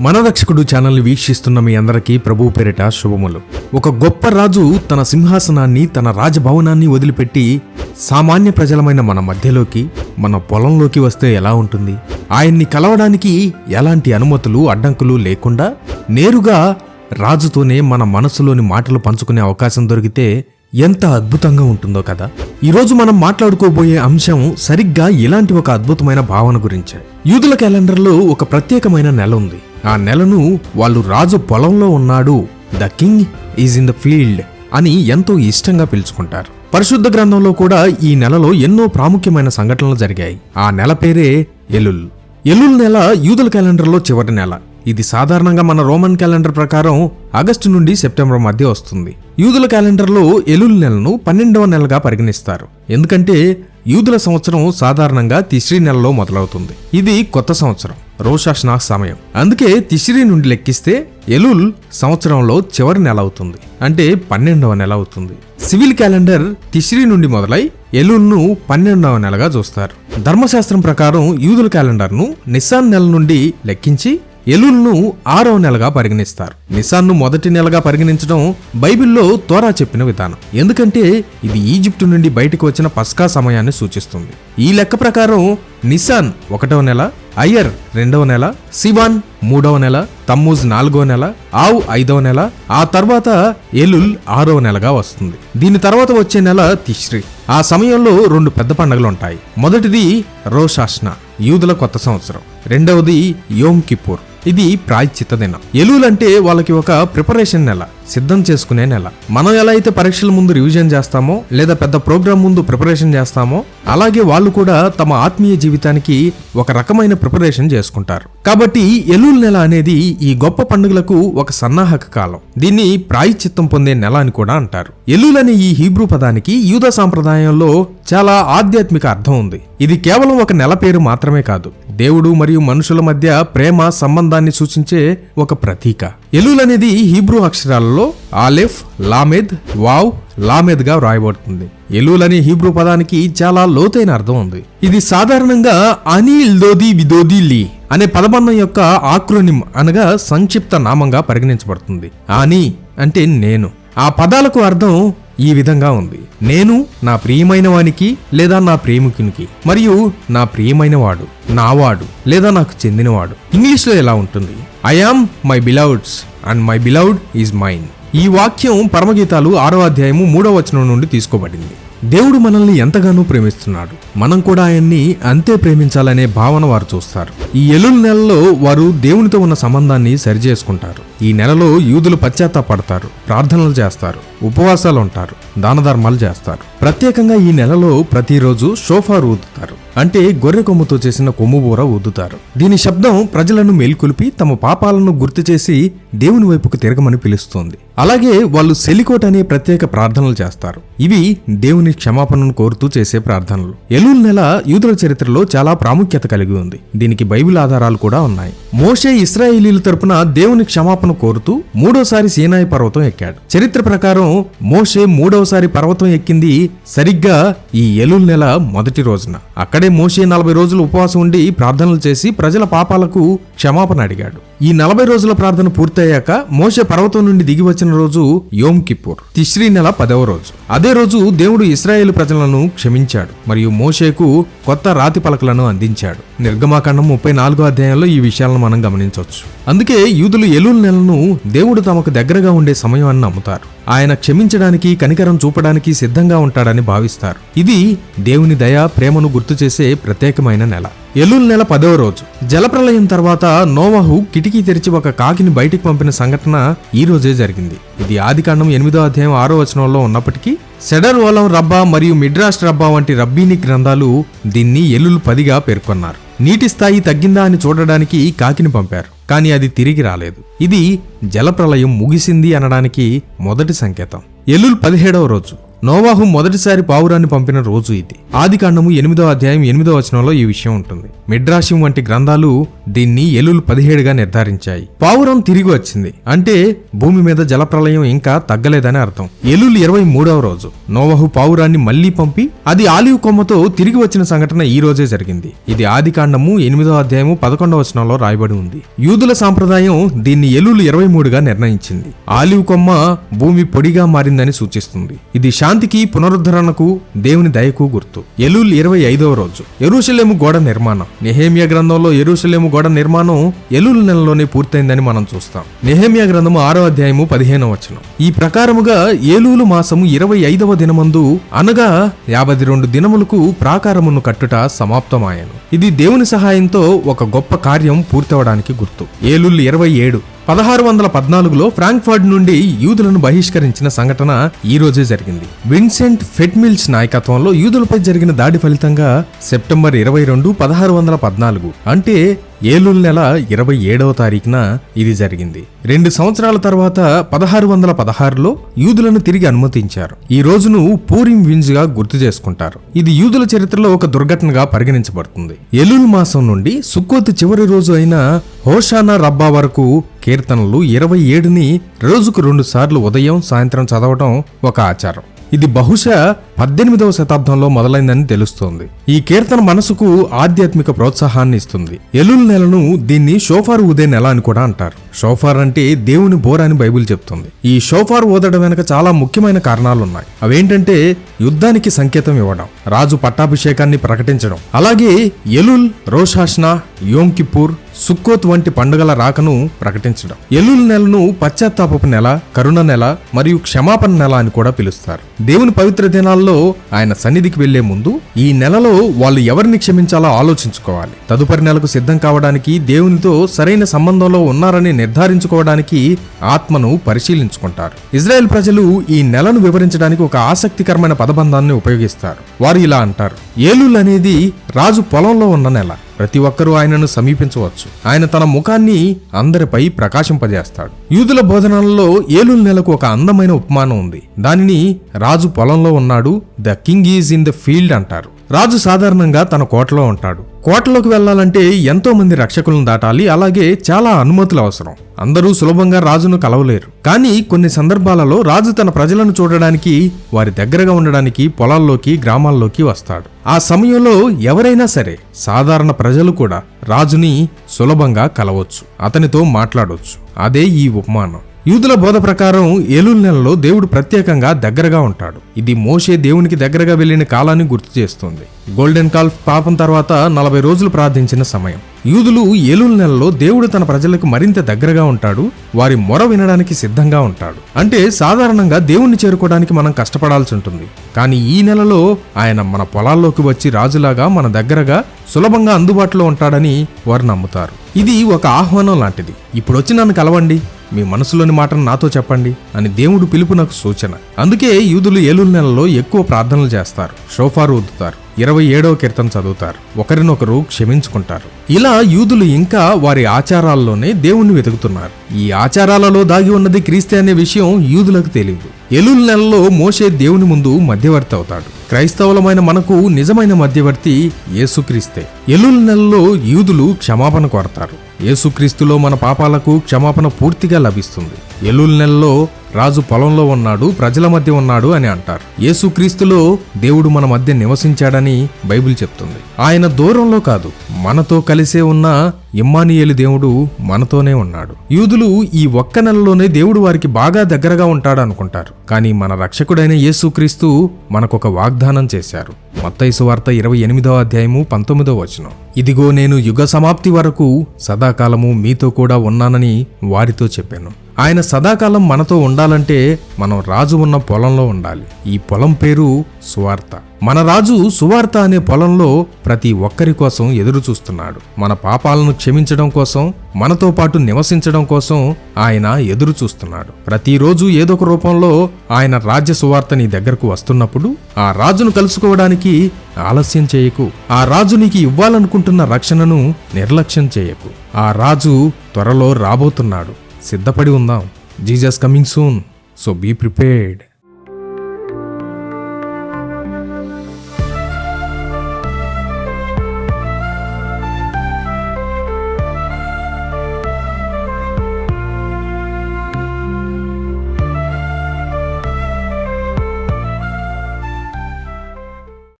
మన రక్షకుడు ఛానల్ని వీక్షిస్తున్న మీ అందరికీ ప్రభు పేరిట శుభములు. ఒక గొప్ప రాజు తన సింహాసనాన్ని తన రాజభవనాన్ని వదిలిపెట్టి సామాన్య ప్రజలమైన మన మధ్యలోకి మన పొలంలోకి వస్తే ఎలా ఉంటుంది? ఆయన్ని కలవడానికి ఎలాంటి అనుమతులు అడ్డంకులు లేకుండా నేరుగా రాజుతోనే మన మనసులోని మాటలు పంచుకునే అవకాశం దొరికితే ఎంత అద్భుతంగా ఉంటుందో కదా. ఈరోజు మనం మాట్లాడుకోబోయే అంశం సరిగ్గా ఇలాంటి ఒక అద్భుతమైన భావన గురించే. యూదుల క్యాలెండర్లో ఒక ప్రత్యేకమైన నెల ఉంది. ఆ నెలను వాళ్ళు రాజు పొలంలో ఉన్నాడు. The king is in the field అని ఎంతో ఇష్టంగా పిలుచుకుంటారు. పరిశుద్ధ గ్రంథంలో కూడా ఈ నెలలో ఎన్నో ప్రాముఖ్యమైన సంఘటనలు జరిగాయి. ఆ నెల పేరే ఎలుల్. ఎలుల్ నెల యూదుల క్యాలెండర్లో చివరి నెల. ఇది సాధారణంగా మన రోమన్ క్యాలెండర్ ప్రకారం ఆగస్టు నుండి సెప్టెంబర్ మధ్య వస్తుంది. యూదుల క్యాలెండర్లో ఎలుల్ నెలను పన్నెండవ నెలగా పరిగణిస్తారు. ఎందుకంటే యూదుల సంవత్సరం సాధారణంగా తిశ్రీ నెలలో మొదలవుతుంది. ఇది కొత్త సంవత్సరం రోషాష్నా సమయం. అందుకే తిశ్రీ నుండి లెక్కిస్తే ఎలుల్ సంవత్సరంలో చివరి నెల అవుతుంది. అంటే పన్నెండవ నెల అవుతుంది. సివిల్ క్యాలెండర్ తిశ్రీ నుండి మొదలై ఎలుల్ను పన్నెండవ నెలగా చూస్తారు. ధర్మశాస్త్రం ప్రకారం యూదుల క్యాలెండర్ను నిస్సాన్ నెల నుండి లెక్కించి ఎలుల్ను ఆరవ నెలగా పరిగణిస్తారు. నిసాన్ను మొదటి నెలగా పరిగణించడం బైబిల్లో తోరా చెప్పిన విధానం. ఎందుకంటే ఇది ఈజిప్టు నుండి బయటకు వచ్చిన పస్కా సమయాన్ని సూచిస్తుంది. ఈ లెక్క ప్రకారం నిసాన్ ఒకటవ నెల అయ్యర్ రెండవ నెల సివాన్ మూడవ నెల తమ్మూజ్ నాలుగవ నెల ఆవు ఐదవ నెల ఆ తర్వాత ఎలుల్ ఆరవ నెలగా వస్తుంది. దీని తర్వాత వచ్చే నెల తిష్రి. ఆ సమయంలో రెండు పెద్ద పండుగలు ఉంటాయి మొదటిది రోషాష్న యూదుల కొత్త సంవత్సరం. రెండవది యోమ్ కిపూర్ ఇది ప్రాయశ్చిత్త దినం ఎలులంటే వాళ్ళకి ఒక ప్రిపరేషన్ నెల. సిద్ధం చేసుకునే నెల. మనం ఎలా అయితే పరీక్షల ముందు రివిజన్ చేస్తామో లేదా పెద్ద ప్రోగ్రామ్ ముందు ప్రిపరేషన్ చేస్తామో అలాగే వాళ్ళు కూడా తమ ఆత్మీయ జీవితానికి ఒక రకమైన ప్రిపరేషన్ చేసుకుంటారు. కాబట్టి ఎలుల్ నెల అనేది ఈ గొప్ప పండుగలకు ఒక సన్నాహక కాలం. దీన్ని ప్రాయశ్చిత్తం పొందే నెల అని కూడా అంటారు. ఎలుల్ అనే ఈ హీబ్రూ పదానికి యూద సాంప్రదాయంలో చాలా ఆధ్యాత్మిక అర్థం ఉంది. ఇది కేవలం ఒక నెల పేరు మాత్రమే కాదు. దేవుడు మరియు మనుషుల మధ్య ప్రేమ సంబంధాన్ని సూచించే ఒక ప్రతీక. ఎలుల్ అనేది హీబ్రూ అక్షరాలలో ఆలెఫ్ లామెద్ వావ్ లామెద్గా వ్రాయబడుతుంది. ఎలుల్ అనే హీబ్రూ పదానికి చాలా లోతైన అర్థం ఉంది. ఇది సాధారణంగా అనిల్ దోది విదోది లీ అనే పదబంధం యొక్క ఆక్రోనిమ్ అనగా సంక్షిప్త నామంగా పరిగణించబడుతుంది. అని అంటే నేను. ఆ పదాలకు అర్థం ఈ విధంగా ఉంది. నేను నా ప్రియమైన వానికి లేదా నా ప్రేమికునికి మరియు నా ప్రియమైన వాడు నావాడు లేదా నాకు చెందినవాడు. ఇంగ్లీష్లో ఎలా ఉంటుంది? I am my beloveds and my beloved is mine ఈ వాక్యం పరమగీతాలు ఆరో అధ్యాయము మూడో వచనం నుండి తీసుకోబడింది. దేవుడు మనల్ని ఎంతగానో ప్రేమిస్తున్నాడు. మనం కూడా ఆయన్ని అంతే ప్రేమించాలనే భావన వారు చూస్తారు. ఈ ఎలుల్ నెలలో వారు దేవునితో ఉన్న సంబంధాన్ని సరిచేసుకుంటారు. ఈ నెలలో యూదులు పశ్చాత్తాపడతారు ప్రార్థనలు చేస్తారు ఉపవాసాలు ఉంటారు దాన ధర్మాలు చేస్తారు. ప్రత్యేకంగా ఈ నెలలో ప్రతిరోజు షోఫార్ ఊదుతారు. అంటే గొర్రె కొమ్ముతో చేసిన కొమ్ముబూర ఊదుతారు. దీని శబ్దం ప్రజలను మేల్కొలిపి తమ పాపాలను గుర్తు చేసి దేవుని వైపుకు తిరగమని పిలుస్తోంది. అలాగే వాళ్ళు సెలికోట్ అనే ప్రత్యేక ప్రార్థనలు చేస్తారు. ఇవి దేవుని క్షమాపణను కోరుతూ చేసే ప్రార్థనలు. ఎలూల్ నెల యూదుల చరిత్రలో చాలా ప్రాముఖ్యత కలిగి ఉంది. దీనికి బైబిల్ ఆధారాలు కూడా ఉన్నాయి. మోషే ఇస్రాయేలీల తరపున దేవుని క్షమాపణ కోరుతూ మూడోసారి సీనాయి పర్వతం ఎక్కాడు. చరిత్ర ప్రకారం మోషే మూడవసారి పర్వతం ఎక్కింది సరిగ్గా ఈ ఎలూల్ నెల మొదటి రోజున. అక్కడే మోషే నలభై రోజులు ఉపవాసం ఉండి ప్రార్థనలు చేసి ప్రజల పాపాలకు క్షమాపణ అడిగాడు. ఈ నలభై రోజుల ప్రార్థన పూర్తయ్యాక మోషే పర్వతం నుండి దిగి వచ్చిన రోజు యోమ్ కిప్పూర్ తిశ్రీ నెల పదవ రోజు. అదే రోజు దేవుడు ఇస్రాయేల్ ప్రజలను క్షమించాడు మరియు మోషేకు కొత్త రాతి పలకలను అందించాడు. నిర్గమాకాండం ముప్పై నాలుగో అధ్యాయంలో ఈ విషయాలను మనం గమనించవచ్చు. అందుకే యూదులు ఎలుల్ నెలను దేవుడు తమకు దగ్గరగా ఉండే సమయం అని నమ్ముతారు. ఆయన క్షమించడానికి కనికరం చూపడానికి సిద్ధంగా ఉంటాడని భావిస్తారు. ఇది దేవుని దయ ప్రేమను గుర్తు చేసే ప్రత్యేకమైన నెల. ఎల్లుల్ నెల పదవ రోజు. జలప్రలయం తర్వాత నోవహు కిటికీ తెరిచి ఒక కాకిని బయటికి పంపిన సంఘటన ఈ రోజే జరిగింది. ఇది ఆదికాండం ఎనిమిదో అధ్యాయం ఆరో వచనంలో ఉన్నప్పటికీ సెడర్ ఓలం రబ్బా మరియు మిడ్రాస్ట్ రబ్బా వంటి రబ్బీని గ్రంథాలు దీన్ని ఎల్లులు పదిగా పేర్కొన్నారు. నీటి స్థాయి తగ్గిందా అని చూడడానికి కాకిని పంపారు. కానీ అది తిరిగి రాలేదు. ఇది జలప్రలయం ముగిసింది అనడానికి మొదటి సంకేతం. ఎల్లుల్ పదిహేడవ రోజు. నోవాహు మొదటిసారి పావురాన్ని పంపిన రోజు ఇది. ఆదికాండము ఎనిమిదో అధ్యాయం ఎనిమిదో వచనంలో ఈ విషయం ఉంటుంది. మిడ్రాషిం వంటి గ్రంథాలు దీన్ని ఎలులు పదిహేడుగా నిర్ధారించాయి. పావురం తిరిగి వచ్చింది. అంటే భూమి మీద జలప్రలయం ఇంకా తగ్గలేదని అర్థం. ఎలులు ఇరవై మూడవ రోజు. నోవాహు పావురాన్ని మళ్ళీ పంపి అది ఆలివ్ కొమ్మతో తిరిగి వచ్చిన సంఘటన ఈ రోజే జరిగింది. ఇది ఆదికాండము ఎనిమిదో అధ్యాయము పదకొండవ వచనంలో రాయబడి ఉంది. యూదుల సాంప్రదాయం దీన్ని ఎలులు ఇరవై మూడుగా నిర్ణయించింది. ఆలివ్ కొమ్మ భూమి పొడిగా మారిందని సూచిస్తుంది. ఇది శాంతికి పునరుద్ధరణకు దేవుని దయకు గుర్తు. ఎలూల్ ఇరవై ఐదవ రోజు. ఎరుషలేము గోడ నిర్మాణం. నెహేమియా గ్రంథంలో ఎరుషలేము గోడ నిర్మాణం ఎలూల్ నెలలోనే పూర్తయిందని మనం చూస్తాం. నెహేమియా గ్రంథము ఆరో అధ్యాయము పదిహేనవ వచనం. ఈ ప్రకారముగా ఏలూలు మాసము ఇరవై ఐదవ దినమందు అనగా యాభై రెండు దినములకు ప్రాకారమును కట్టుట సమాప్తమాయను. ఇది దేవుని సహాయంతో ఒక గొప్ప కార్యం పూర్తవడానికి గుర్తు. ఏలూల్ ఇరవై ఏడు. పదహారు వందల పద్నాలుగులో ఫ్రాంక్ఫర్డ్ నుండి యూదులను బహిష్కరించిన సంఘటన ఈ రోజే జరిగింది. విన్సెంట్ ఫెట్మిల్స్ నాయకత్వంలో యూదులపై జరిగిన దాడి ఫలితంగా సెప్టెంబర్ ఇరవై రెండు పదహారు వందల పద్నాలుగు. అంటే ఏలూరు నెల ఇరవై ఏడవ తారీఖున ఇది జరిగింది. రెండు సంవత్సరాల తర్వాత పదహారు వందల పదహారులో యూదులను తిరిగి అనుమతించారు. ఈ రోజును పూరిం వింజ్గా గుర్తు చేసుకుంటారు. ఇది యూదుల చరిత్రలో ఒక దుర్ఘటనగా పరిగణించబడుతుంది. ఎలుల్ మాసం నుండి సుక్కోత్ చివరి రోజు అయిన హోషానా రబ్బా వరకు కీర్తనలు ఇరవై ఏడుని రోజుకు రెండు సార్లు ఉదయం సాయంత్రం చదవటం ఒక ఆచారం. ఇది బహుశా పద్దెనిమిదవ శతాబ్దంలో మొదలైందని తెలుస్తోంది. ఈ కీర్తన మనసుకు ఆధ్యాత్మిక ప్రోత్సాహాన్ని ఇస్తుంది. ఎలుల్ నెలను దీన్ని షోఫార్ ఊదే నెల అని కూడా అంటారు. షోఫార్ అంటే దేవుని బోర అని బైబిల్ చెప్తుంది. ఈ షోఫార్ ఊదడం వెనక చాలా ముఖ్యమైన కారణాలున్నాయి. అవేంటంటే యుద్ధానికి సంకేతం ఇవ్వడం రాజు పట్టాభిషేకాన్ని ప్రకటించడం అలాగే ఎలుల్ రోషాష్నా యోమ్ కిప్పూర్ సుక్కోత్ వంటి పండుగల రాకను ప్రకటించడం. ఎల్లుల్ నెలను పశ్చాత్తాపపు నెల కరుణ నెల మరియు క్షమాపణ నెల అని కూడా పిలుస్తారు. దేవుని పవిత్ర దినాల్లో ఆయన సన్నిధికి వెళ్ళే ముందు ఈ నెలలో వాళ్ళు ఎవరిని క్షమించాలో ఆలోచించుకోవాలి. తదుపరి నెలకు సిద్ధం కావడానికి దేవునితో సరైన సంబంధంలో ఉన్నారని నిర్ధారించుకోవడానికి ఆత్మను పరిశీలించుకుంటారు. ఇజ్రాయెల్ ప్రజలు ఈ నెలను వివరించడానికి ఒక ఆసక్తికరమైన పదబంధాన్ని ఉపయోగిస్తారు. వారు ఇలా అంటారు ఏలూల్ అనేది రాజు పొలంలో ఉన్న నెల. ప్రతి ఒక్కరూ ఆయనను సమీపించవచ్చు. ఆయన తన ముఖాన్ని అందరిపై ప్రకాశింపజేస్తాడు. యూదుల బోధనలలో ఏలూరు నెలకు ఒక అందమైన ఉపమానం ఉంది. దానిని రాజు పొలంలో ఉన్నాడు. The king is in the field అంటారు. రాజు సాధారణంగా తన కోటలో ఉంటాడు. కోటలోకి వెళ్ళాలంటే ఎంతో మంది రక్షకులను దాటాలి అలాగే చాలా అనుమతులు అవసరం. అందరూ సులభంగా రాజును కలవలేరు. కానీ కొన్ని సందర్భాలలో రాజు తన ప్రజలను చూడడానికి వారి దగ్గరగా ఉండడానికి పొలాల్లోకి గ్రామాల్లోకి వస్తాడు. ఆ సమయంలో ఎవరైనా సరే సాధారణ ప్రజలు కూడా రాజుని సులభంగా కలవచ్చు. అతనితో మాట్లాడవచ్చు అదే ఈ ఉపమానం. యూదుల బోధ ప్రకారం ఏలూరు నెలలో దేవుడు ప్రత్యేకంగా దగ్గరగా ఉంటాడు. ఇది మోషే దేవునికి దగ్గరగా వెళ్ళిన కాలాన్ని గుర్తు చేస్తుంది. గోల్డెన్ కాల్ పాపం తర్వాత నలభై రోజులు ప్రార్థించిన సమయం. యూదులు ఏలూరు నెలలో దేవుడు తన ప్రజలకు మరింత దగ్గరగా ఉంటాడు వారి మొర వినడానికి సిద్ధంగా ఉంటాడు. అంటే సాధారణంగా దేవుణ్ణి చేరుకోవడానికి మనం కష్టపడాల్సి ఉంటుంది. కానీ ఈ నెలలో ఆయన మన పొలాల్లోకి వచ్చి రాజులాగా మన దగ్గరగా సులభంగా అందుబాటులో ఉంటాడని వారు నమ్ముతారు. ఇది ఒక ఆహ్వానం లాంటిది. ఇప్పుడు వచ్చి నన్ను కలవండి. మీ మనసులోని మాటను నాతో చెప్పండి అని దేవుడు పిలుపు నాకు సూచన. అందుకే యూదులు ఏలూరు నెలలో ఎక్కువ ప్రార్థనలు చేస్తారు. షోఫారు ఊదుతారు ఇరవై ఏడవ కీర్తన చదువుతారు. ఒకరినొకరు క్షమించుకుంటారు. ఇలా యూదులు ఇంకా వారి ఆచారాల్లోనే దేవుణ్ణి వెతుకుతున్నారు. ఈ ఆచారాలలో దాగి ఉన్నది క్రీస్తే అనే విషయం యూదులకు తెలియదు ఎలుల్ నెలలో మోసే దేవుని ముందు మధ్యవర్తి అవుతాడు. క్రైస్తవులమైన మనకు నిజమైన మధ్యవర్తి యేసుక్రీస్తే. ఎలుల్ నెలలో యూదులు క్షమాపణ కోరతారు. యేసుక్రీస్తులో మన పాపాలకు క్షమాపణ పూర్తిగా లభిస్తుంది. ఎల్లుల నెలలో రాజు పొలంలో ఉన్నాడు ప్రజల మధ్య ఉన్నాడు అని అంటారు. యేసుక్రీస్తులో దేవుడు మన మధ్య నివసించాడని బైబిల్ చెప్తుంది. ఆయన దూరంలో కాదు మనతో కలిసే ఉన్న ఇమ్మానియేలు దేవుడు మనతోనే ఉన్నాడు. యూదులు ఈ ఒక్క నెలలోనే దేవుడు వారికి బాగా దగ్గరగా ఉంటాడు అనుకుంటారు. కానీ మన రక్షకుడైన యేసుక్రీస్తు మనకొక వాగ్దానం చేశారు. మత్తైసు వార్త ఇరవై ఎనిమిదవ అధ్యాయము పంతొమ్మిదో వచనం. ఇదిగో నేను యుగ సమాప్తి వరకు సదాకాలము మీతో కూడా ఉన్నానని వారితో చెప్పాను. ఆయన సదాకాలం మనతో ఉండాలంటే మనం రాజు ఉన్న పొలంలో ఉండాలి. ఈ పొలం పేరు సువార్త. మన రాజు సువార్త అనే పొలంలో ప్రతి ఒక్కరి కోసం ఎదురు చూస్తున్నాడు. మన పాపాలను క్షమించడం కోసం మనతో పాటు నివసించడం కోసం ఆయన ఎదురుచూస్తున్నాడు ప్రతిరోజు ఏదొక రూపంలో ఆయన రాజ్య సువార్త నీ దగ్గరకు వస్తున్నప్పుడు ఆ రాజును కలుసుకోవడానికి ఆలస్యం చేయకు. ఆ రాజు నీకు ఇవ్వాలనుకుంటున్న రక్షణను నిర్లక్ష్యం చేయకు. ఆ రాజు త్వరలో రాబోతున్నాడు. సిద్ధపడి ఉందాం. Jesus coming soon. So be prepared.